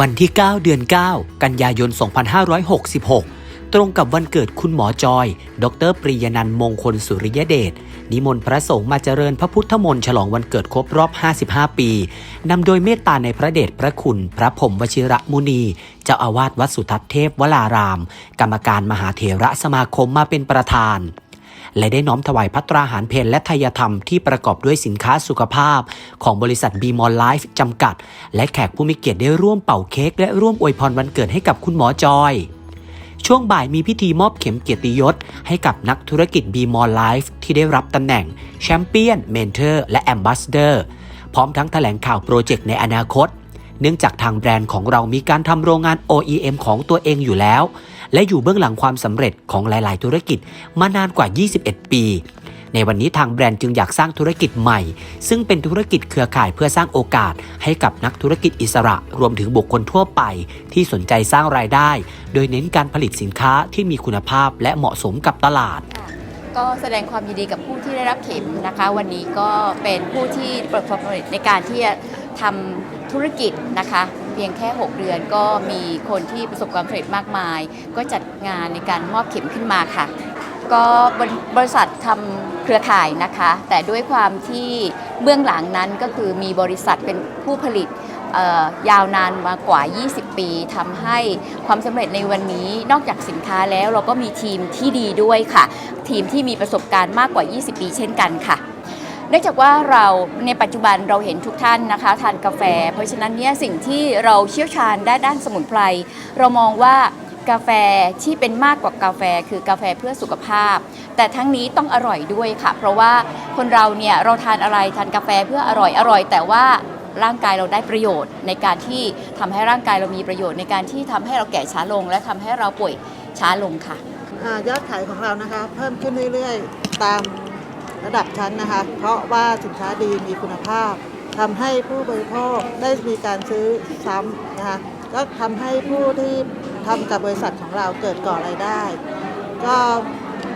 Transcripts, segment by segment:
วันที่ 9 เดือน 9 กันยายน 2566 ตรงกับวันเกิดคุณหมอจอย ดรปริยนันท์มงคลสุริยเดช นิมนต์พระสงฆ์มาเจริญพระพุทธมนต์ฉลองวันเกิดครบรอบ 55 ปี นำโดยเมตตาในพระเดชพระคุณ พระผมวชิระมุนี เจ้าอาวาสวัดสุทัศน์เทพวลาราม กรรมการมหาเถระสมาคมมาเป็นประธาน และได้น้อมถวายพัตราหารเพลและทายธรรมที่ประกอบด้วยสินค้าสุขภาพ ของบริษัทบีมอลไลฟ์จำกัด และแขกผู้มีเกียรติได้ร่วมเป่าเค้กและร่วมอวยพรวันเกิดให้กับคุณหมอจอยช่วงบ่ายมีพิธีมอบเข็มเกียรติยศ ให้กับนักธุรกิจ b m o r Life ที่ได้รับตำแหน่งแชมเปี้ยนเมนเทอร์และแอมบ s สเดอร์พร้อมทั้งแถลงข่าวโปรเจกต์ในอนาคต เนื่องจากทางแบรนด์ของเรามีการทำโรงงาน OEM ของตัวเองอยู่แล้ว และอยู่เบื้องหลังความสำเร็จของหลาย ๆ ธุรกิจมานานกว่า 21 ปี ในวันนี้ทางแบรนด์จึงอยากสร้างธุรกิจใหม่ ซึ่งเป็นธุรกิจเครือข่ายเพื่อสร้างโอกาส ให้กับนักธุรกิจอิสระ รวมถึงบุคคลทั่วไป ที่สนใจสร้างรายได้ โดยเน้นการผลิตสินค้าที่มีคุณภาพและเหมาะสมกับตลาดก็แสดงความยินดีกับผู้ที่ได้รับเข็มนะคะ วันนี้ก็เป็นผู้ที่ประสบความสำเร็จในการที่ ทำธุรกิจนะคะ เพียงแค่ 6 เดือนก็มีคนที่ประสบความสำเร็จมากมาย ก็จัดงานในการมอบเข็มขึ้นมาค่ะ ก็บริบริษัททำเครือข่ายนะคะ แต่ด้วยความที่เบื้องหลังนั้นก็คือมีบริษัทเป็นผู้ผลิตยาวนานมากว่า 20 ปีทำให้ความสำเร็จในวันนี้นอกจากสินค้าแล้วเราก็มีทีมที่ดีด้วยค่ะ ทีมที่มีประสบการณ์มากกว่า 20 ปีเช่นกันค่ะ นื่องจากว่าเราในปัจจุบันเราเห็นทุกท่านนะคะทานกาแฟ เพราะฉะนั้นเนี่ยสิ่งที่เราเชี่ยวชาญด้านด้านสมุนไพรเรามองว่ากาแฟที่เป็นมากกว่ากาแฟคือกาแฟเพื่อสุขภาพ แต่ทั้งนี้ต้องอร่อยด้วยค่ะ เพราะว่าคนเราเนี่ยเราทานอะไรทานกาแฟเพื่ออร่อยอร่อย แต่ว่าร่างกายเราได้ประโยชน์ในการที่ทำให้ร่างกายเรามีประโยชน์ในการที่ทำให้เราแก่ช้าลง และทำให้เราป่วยช้าลงค่ะอยอดขายของเรานะคะ เพิ่มขึ้นเรื่อยๆ ตาม ระดับชั้นนะคะ เพราะว่าสินค้าดีมีคุณภาพทำให้ผู้บริโภคได้มีการซื้อซ้ำนะคะก็ทำให้ผู้ที่ทำกับบริษัทของเราเกิดก่อรายได้ ก็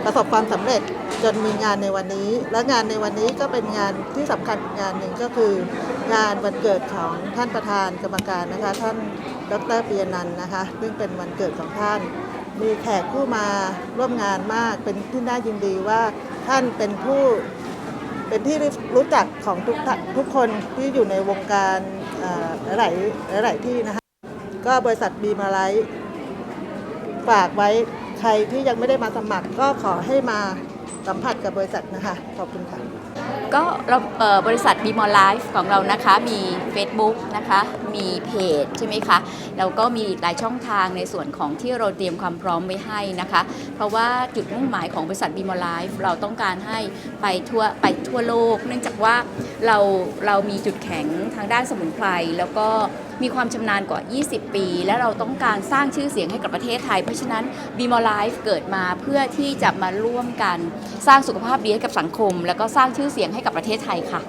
ประสบความสำเร็จจนมีงานในวันนี้ และงานในวันนี้ก็เป็นงานที่สำคัญอีกงานหนึ่งก็คือ งานวันเกิดของท่านประธานกรรมการนะคะ ท่านดรเปียนันนะคะ ซึ่งเป็นวันเกิดของท่าน มีแขกผู้มาร่วมงานมากเป็นที่น่ายินดีว่า ท่านเป็นผู้เป็นที่รู้จักของทุกทุกคนที่อยู่ในวงการหลายหลายที่นะคะก็บริษัทบีมาไลท์ฝากไว้ใครที่ยังไม่ได้มาสมัครก็ขอให้มา สัมผัสกับบริษัทนะคะ ขอบคุณค่ะ ก็เราเอ่อบริษัท b ีมอลไลฟ์ของเรานะคะ มี Facebook นะคะ มีเพจใช่ไหมคะ แล้วก็มีหลายช่องทางในส่วนของที่เราเตรียมความพร้อมไว้ให้นะคะ เพราะว่าจุดมุ่งหมายของบริษัท b ีมอลไลฟ์เราต้องการให้ไปทั่วไปทั่วโลก เนื่องจากว่าเราเรามีจุดแข็งทางด้านสมุนไพรแล้วก็ มีความชำนาญกว่า 20 ปี และเราต้องการสร้างชื่อเสียงให้กับประเทศไทย เพราะฉะนั้น b m o l i f e เกิดมาเพื่อที่จะมาร่วมกัน สร้างสุขภาพดีให้กับสังคม แล้วก็สร้างชื่อเสียงให้กับประเทศไทยค่ะ